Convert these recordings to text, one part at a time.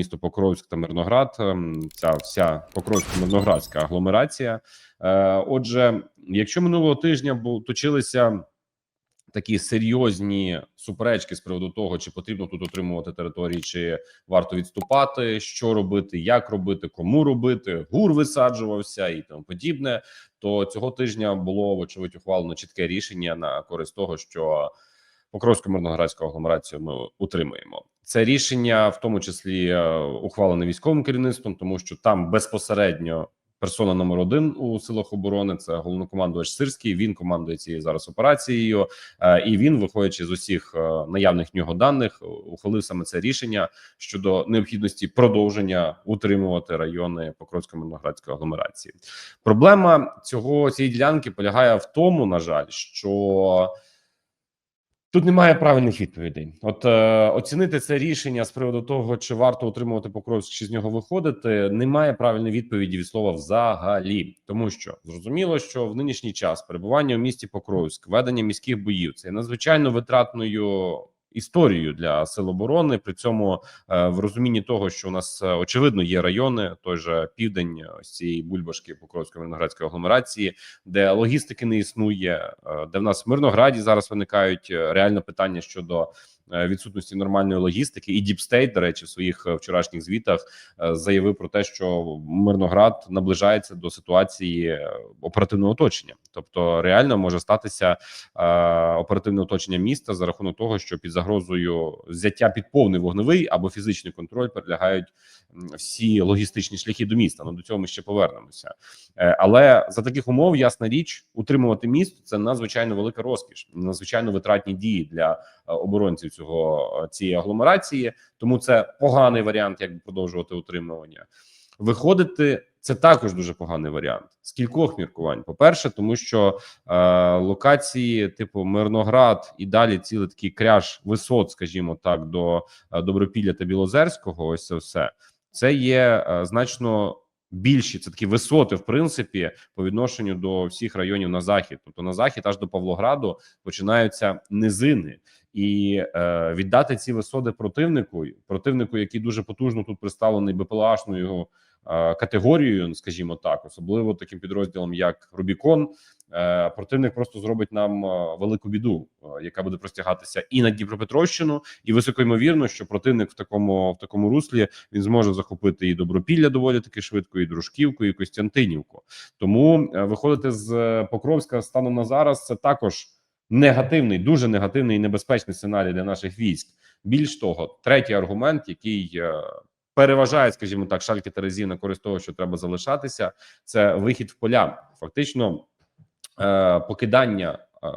місто Покровськ та Мирноград. ем, Ця вся Покровсько-Мирноградська агломерація. Е, Отже, якщо минулого тижня точилися такі серйозні суперечки з приводу того, чи потрібно тут отримувати території, чи варто відступати, що робити, як робити, кому робити, гур висаджувався і тому подібне. То цього тижня було вочевидь ухвалено чітке рішення на користь того, що Покровську мирноградську агломерацію ми утримуємо. Це рішення, в тому числі е, ухвалене військовим керівництвом, тому що там безпосередньо персона номер один у силах оборони це головнокомандувач Сирський. Він командує цією зараз операцією, е, і він, виходячи з усіх е, наявних нього даних, ухвалив саме це рішення щодо необхідності продовження утримувати райони Покровсько-Мирноградської агломерації. Проблема цього цієї ділянки полягає в тому, на жаль, що Тут немає правильних відповідей. От е, оцінити це рішення з приводу того, чи варто отримувати Покровськ, чи з нього виходити, немає правильної відповіді від слова взагалі, тому що зрозуміло, що в нинішній час перебування в місті Покровськ, ведення міських боїв це є надзвичайно витратною історією для сил оборони. При цьому е, в розумінні того, що у нас е, очевидно є райони, той же південь е, ось цієї бульбашки Покровської Мирноградської агломерації, де логістики не існує, де в нас в Мирнограді зараз виникають реально питання щодо відсутності нормальної логістики. І Діпстейт, до речі, в своїх е, вчорашніх звітах е, заявив про те, що Мирноград наближається до ситуації е, оперативного оточення, тобто реально може статися е, оперативне оточення міста за рахунок того, що під загрозою взяття під повний вогневий або фізичний контроль перелягають всі логістичні шляхи до міста. Ну до цього ми ще повернемося. Е, Але за таких умов, ясна річ, утримувати місто це надзвичайно велика розкіш, надзвичайно витратні дії для е, оборонців цього е, цієї агломерації. Тому це поганий варіант, як продовжувати утримування. Виходити це також дуже поганий варіант з кількох міркувань. По перше, тому що е, локації, типу Мирноград і далі цілий такий кряж висот, скажімо так, до е, Добропілля та Білозерського. Ось це все це є е, значно більші. Це такі висоти, в принципі, по відношенню до всіх районів на захід. Тобто на захід аж до Павлограду починаються низини. І е, віддати ці висоти противнику, противнику, який дуже потужно тут представлений БПЛАшною е, категорією, скажімо так, особливо таким підрозділом, як Рубікон. Е, противник просто зробить нам е, велику біду, е, яка буде простягатися і на Дніпропетровщину, і високо ймовірно, що противник в такому в такому руслі він зможе захопити і Добропілля доволі таки швидко, і Дружківку, і Костянтинівку. Тому е, виходити з е, Покровська станом на зараз це також негативний, дуже негативний і небезпечний сценарій для наших військ. Більш того, третій аргумент, який е, переважає, скажімо так, шальки Терезів на користь того, що треба залишатися, це вихід в поля. Фактично, е, покидання е,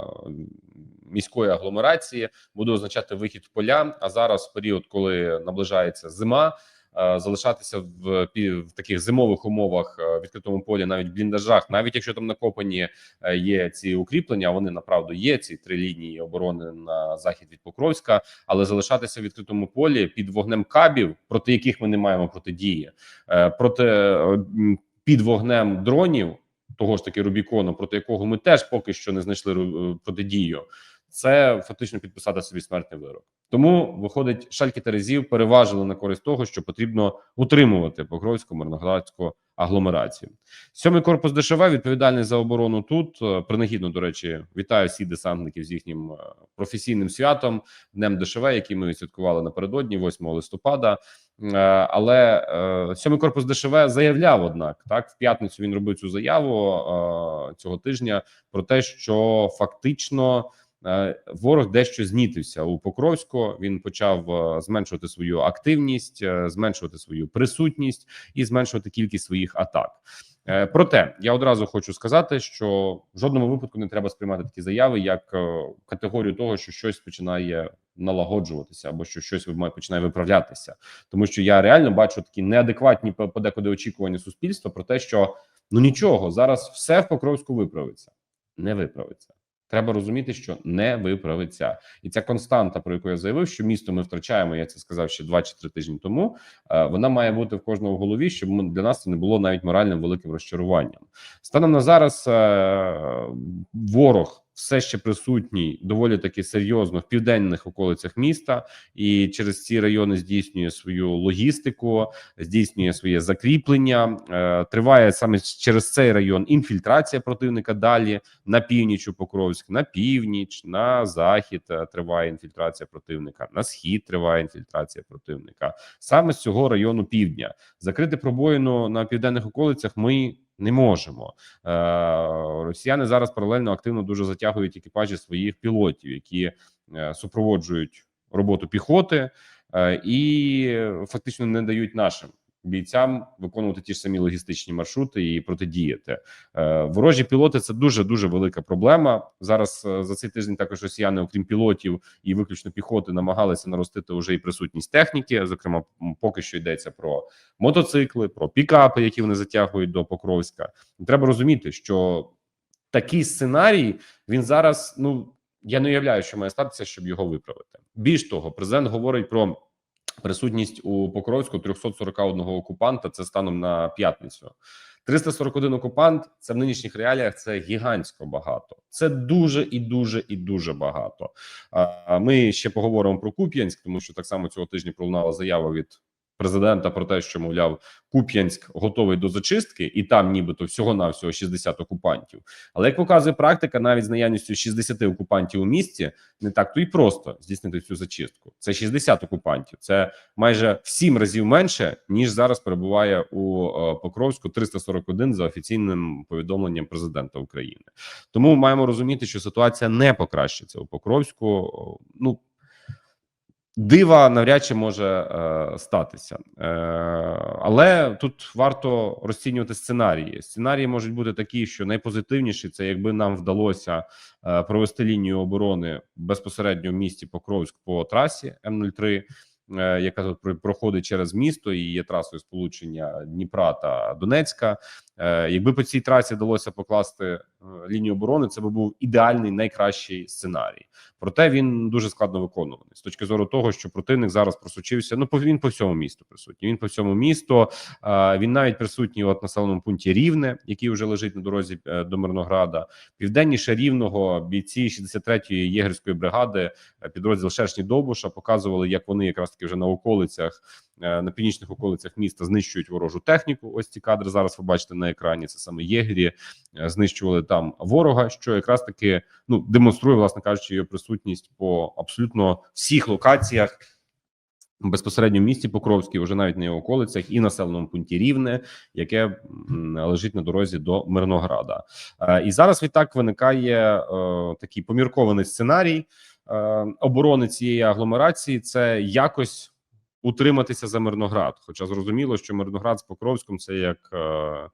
міської агломерації буде означати вихід в поля. А зараз, в період, коли наближається зима. Е, Залишатися в, в таких зимових умовах е, в відкритому полі, навіть в бліндажах, навіть якщо там накопані е, є ці укріплення, вони направду є. Ці три лінії оборони на захід від Покровська, але залишатися в відкритому полі під вогнем кабів, проти яких ми не маємо протидії, проти під вогнем дронів, того ж таки Рубікону, проти якого ми теж поки що не знайшли протидію. Це фактично підписати собі смертний вирок. Тому виходить, шальки Терезів переважили на користь того, що потрібно утримувати Покровську мирноградську агломерацію. Сьомий корпус ДШВ відповідальний за оборону тут. Е, Принагідно, до речі, вітаю всіх десантників з їхнім е, професійним святом, днем ДШВ, який ми святкували напередодні, 8 листопада. Е, Але сьомий корпус ДШВ заявляв, однак, так в п'ятницю він робив цю заяву цього тижня про те, що фактично. Е, Ворог дещо знітився у Покровську. Він почав е, зменшувати свою активність, е, зменшувати свою присутність і зменшувати кількість своїх атак. Проте я одразу хочу сказати, що в жодному випадку не треба сприймати такі заяви як категорію того, що щось починає налагоджуватися або що щось починає виправлятися, тому що я реально бачу такі неадекватні подекуди очікування суспільства про те, що ну нічого зараз все в Покровську виправиться, не виправиться. Треба розуміти, що не виправиться, і ця константа, про яку я заявив, що місто ми втрачаємо. Я це сказав ще два чи три тижні тому. е, Вона має бути в кожного в голові, щоб для нас це не було навіть моральним великим розчаруванням. Станом на зараз е, ворог все ще присутній доволі таки серйозно в південних околицях міста, і через ці райони здійснює свою логістику, здійснює своє закріплення. Е, Триває саме через цей район інфільтрація противника. Далі на північ у Покровськ, на північ, на захід е, триває інфільтрація противника, на схід триває інфільтрація противника. Саме з цього району півдня закрити пробоїну на південних околицях ми не можемо. Е, Росіяни зараз паралельно активно дуже затягують екіпажі своїх пілотів, які е, супроводжують роботу піхоти е, і фактично не дають нашим. Бійцям виконувати ті ж самі логістичні маршрути і протидіяти Е, ворожі пілоти. Це дуже дуже велика проблема. Зараз е, за цей тиждень також росіяни, окрім пілотів і виключно піхоти, намагалися наростити вже і присутність техніки. Зокрема, поки що йдеться про мотоцикли, про пікапи, які вони затягують до Покровська. Треба розуміти, що такий сценарій він зараз. Ну я не уявляю, що має статися, щоб його виправити. Більш того, президент говорить про присутність у Покровську 341 окупанта. Це станом на п'ятницю. 341 окупант. Це в нинішніх реаліях це гігантсько багато. Це дуже і дуже і дуже багато. Ми ще поговоримо про Куп'янськ, тому що так само цього тижня пролунала заява від президента про те, що мовляв Куп'янськ готовий до зачистки, і там, нібито, всього навсього 60 окупантів. Але як показує практика, навіть з наявністю 60 окупантів у місті не так то й просто здійснити цю зачистку. Це 60 окупантів. Це майже в 7 разів менше ніж зараз перебуває у е, Покровську 341 за офіційним повідомленням президента України. Тому маємо розуміти, що ситуація не покращиться у Покровську. Ну дива навряд чи може е, статися, е, але тут варто розцінювати сценарії. Сценарії можуть бути такі, що найпозитивніші це якби нам вдалося е, провести лінію оборони безпосередньо в місті Покровськ по трасі М03, е, яка тут проходить через місто і є трасою сполучення Дніпра та Донецька. Е, Якби по цій трасі вдалося покласти е, лінію оборони, це би був ідеальний найкращий сценарій. Проте він дуже складно виконуваний з точки зору того, що противник зараз просучився. Ну він по всьому місту присутній. Він по всьому місту. Він навіть присутній от населеному пункті Рівне, який вже лежить на дорозі е, до Мирнограда. Південніше рівного бійці 63-ї єгерської бригади, е, підрозділ Шершні Довбуша, показували, як вони якраз таки вже на околицях. е, На північних околицях міста знищують ворожу техніку. Ось ці кадри зараз ви бачите на екрані. Це саме єгері знищували там ворога, що якраз таки ну демонструє, власне кажучи, його присутність по абсолютно всіх локаціях. Безпосередньо в місті Покровській, вже навіть на його околицях, і населеному пункті Рівне, яке лежить на дорозі до Мирнограда. Е, І зараз відтак виникає е, такий поміркований сценарій е, оборони цієї агломерації. Це якось утриматися за Мирноград. Хоча зрозуміло, що Мирноград з Покровськом це як е,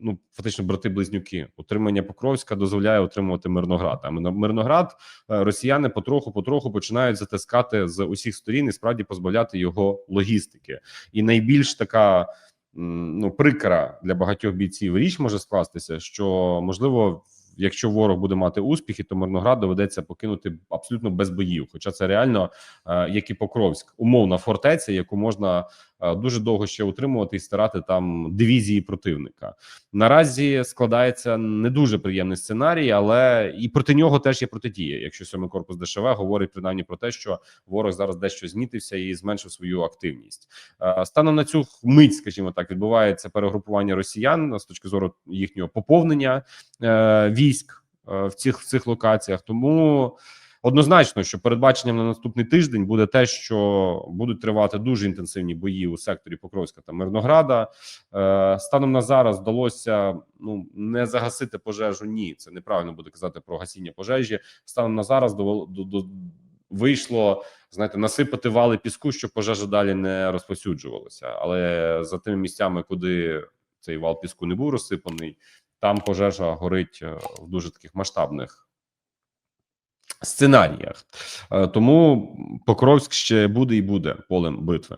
ну фактично брати-близнюки. Утримання Покровська дозволяє утримувати Мирноград. А Мир- Мирноград е, росіяни потроху потроху починають затискати з усіх сторін і справді позбавляти його логістики. І найбільш така ну прикра для багатьох бійців річ може скластися, що можливо. Якщо ворог буде мати успіхи, то Мирноград доведеться покинути абсолютно без боїв. Хоча це реально, е, як і Покровськ, умовна фортеця, яку можна дуже довго ще утримувати і стирати там дивізії противника. Наразі складається не дуже приємний сценарій, але і проти нього теж є протидія. Якщо сьомий корпус ДШВ говорить принаймні про те, що ворог зараз дещо змітився і зменшив свою активність. Е, Станом на цю мить, скажімо так, відбувається перегрупування росіян з точки зору їхнього поповнення е, військ е, в цих в цих локаціях. Тому однозначно, що передбаченням на наступний тиждень буде те, що будуть тривати дуже інтенсивні бої у секторі Покровська та Мирнограда. Е, Станом на зараз вдалося ну не загасити пожежу. Ні, це неправильно буде казати про гасіння пожежі. Станом на зараз до, до, до вийшло знаєте, насипати вали піску, щоб пожежа далі не розповсюджувалася. Але за тими місцями, куди цей вал піску не був розсипаний, там пожежа горить е, в дуже таких масштабних сценаріях. Е, Тому Покровськ ще буде і буде полем битви.